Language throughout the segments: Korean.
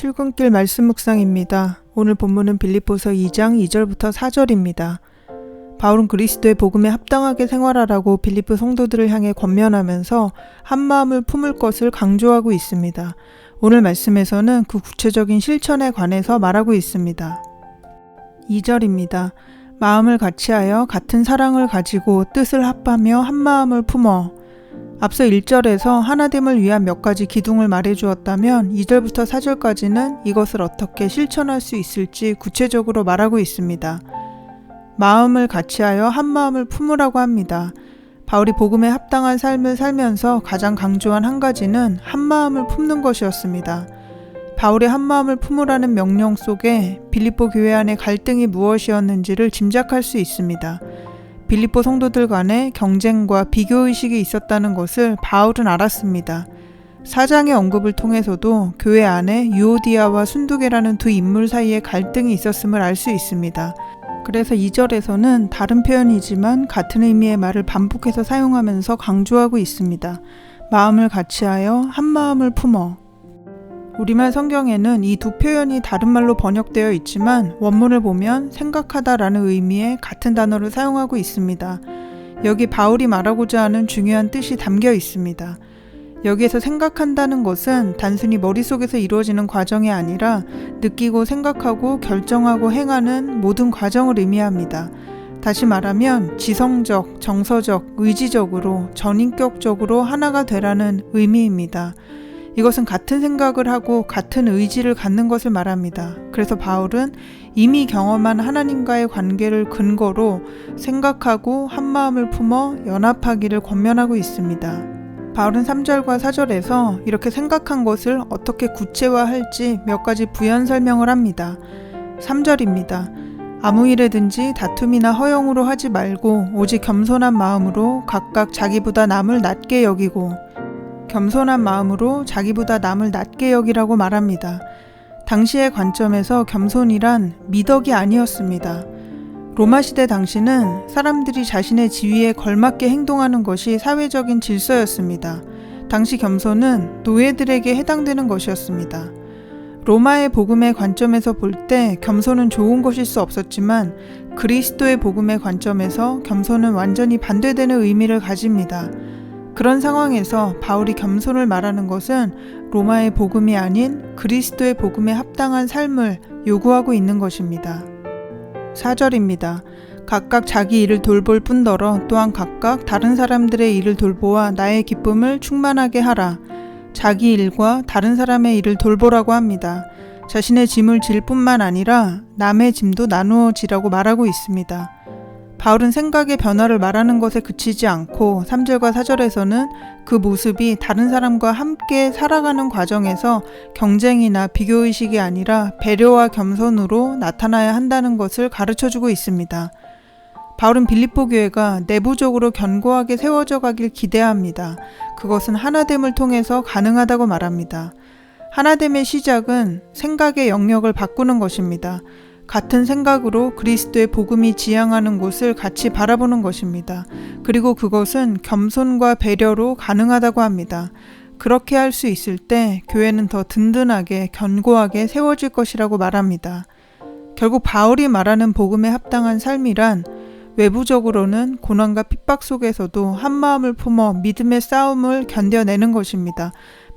출근길 말씀 묵상입니다. 오늘 본문은 빌립보서 2장 2절부터 4절입니다. 바울은 그리스도의 복음에 합당하게 생활하라고 빌립보 성도들을 향해 권면하면서 한 마음을 품을 것을 강조하고 있습니다. 오늘 말씀에서는 그 구체적인 실천에 관해서 말하고 있습니다. 2절입니다. 마음을 같이하여 같은 사랑을 가지고 뜻을 합하며 한 마음을 품어 앞서 1절에서 하나됨을 위한 몇 가지 기둥을 말해 주었다면 2절부터 4절까지는 이것을 어떻게 실천할 수 있을지 구체적으로 말하고 있습니다. 마음을 같이하여 한 마음을 품으라고 합니다. 바울이 복음에 합당한 삶을 살면서 가장 강조한 한 가지는 한 마음을 품는 것이었습니다. 바울의 한 마음을 품으라는 명령 속에 빌립보 교회 안의 갈등이 무엇이었는지를 짐작할 수 있습니다. 빌립보 성도들 간에 경쟁과 비교의식이 있었다는 것을 바울은 알았습니다. 사장의 언급을 통해서도 교회 안에 유오디아와 순두계라는 두 인물 사이에 갈등이 있었음을 알 수 있습니다. 그래서 2절에서는 다른 표현이지만 같은 의미의 말을 반복해서 사용하면서 강조하고 있습니다. 마음을 같이하여 한 마음을 품어 우리말 성경에는 이 두 표현이 다른 말로 번역되어 있지만 원문을 보면 생각하다라는 의미의 같은 단어를 사용하고 있습니다. 여기 바울이 말하고자 하는 중요한 뜻이 담겨 있습니다. 여기에서 생각한다는 것은 단순히 머릿속에서 이루어지는 과정이 아니라 느끼고 생각하고 결정하고 행하는 모든 과정을 의미합니다. 다시 말하면 지성적, 정서적, 의지적으로, 전인격적으로 하나가 되라는 의미입니다. 이것은 같은 생각을 하고 같은 의지를 갖는 것을 말합니다. 그래서 바울은 이미 경험한 하나님과의 관계를 근거로 생각하고 한 마음을 품어 연합하기를 권면하고 있습니다. 바울은 3절과 4절에서 이렇게 생각한 것을 어떻게 구체화할지 몇 가지 부연 설명을 합니다. 3절입니다. 아무 일에든지 다툼이나 허영으로 하지 말고 오직 겸손한 마음으로 각각 자기보다 남을 낮게 여기고 겸손한 마음으로 자기보다 남을 낮게 여기라고 말합니다. 당시의 관점에서 겸손이란 미덕이 아니었습니다. 로마 시대 당시는 사람들이 자신의 지위에 걸맞게 행동하는 것이 사회적인 질서였습니다. 당시 겸손은 노예들에게 해당되는 것이었습니다. 로마의 복음의 관점에서 볼 때 겸손은 좋은 것일 수 없었지만 그리스도의 복음의 관점에서 겸손은 완전히 반대되는 의미를 가집니다. 그런 상황에서 바울이 겸손을 말하는 것은 로마의 복음이 아닌 그리스도의 복음에 합당한 삶을 요구하고 있는 것입니다. 4절입니다. 각각 자기 일을 돌볼 뿐더러 또한 각각 다른 사람들의 일을 돌보아 나의 기쁨을 충만하게 하라. 자기 일과 다른 사람의 일을 돌보라고 합니다. 자신의 짐을 질 뿐만 아니라 남의 짐도 나누어 지라고 말하고 있습니다. 바울은 생각의 변화를 말하는 것에 그치지 않고 3절과 4절에서는 그 모습이 다른 사람과 함께 살아가는 과정에서 경쟁이나 비교의식이 아니라 배려와 겸손으로 나타나야 한다는 것을 가르쳐 주고 있습니다. 바울은 빌립보 교회가 내부적으로 견고하게 세워져 가길 기대합니다. 그것은 하나됨을 통해서 가능하다고 말합니다. 하나됨의 시작은 생각의 영역을 바꾸는 것입니다. 같은 생각으로 그리스도의 복음이 지향하는 곳을 같이 바라보는 것입니다. 그리고 그것은 겸손과 배려로 가능하다고 합니다. 그렇게 할 수 있을 때 교회는 더 든든하게 견고하게 세워질 것이라고 말합니다. 결국 바울이 말하는 복음에 합당한 삶이란 외부적으로는 고난과 핍박 속에서도 한 마음을 품어 믿음의 싸움을 견뎌내는 것입니다.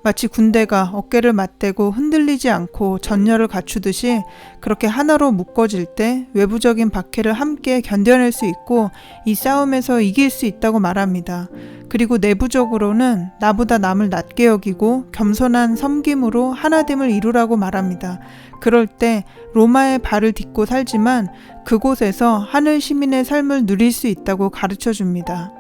마치 군대가 어깨를 맞대고 흔들리지 않고 전열을 갖추듯이 그렇게 하나로 묶어질 때 외부적인 박해를 함께 견뎌낼 수 있고 이 싸움에서 이길 수 있다고 말합니다. 그리고 내부적으로는 나보다 남을 낮게 여기고 겸손한 섬김으로 하나됨을 이루라고 말합니다. 그럴 때 로마의 발을 딛고 살지만 그곳에서 하늘 시민의 삶을 누릴 수 있다고 가르쳐 줍니다.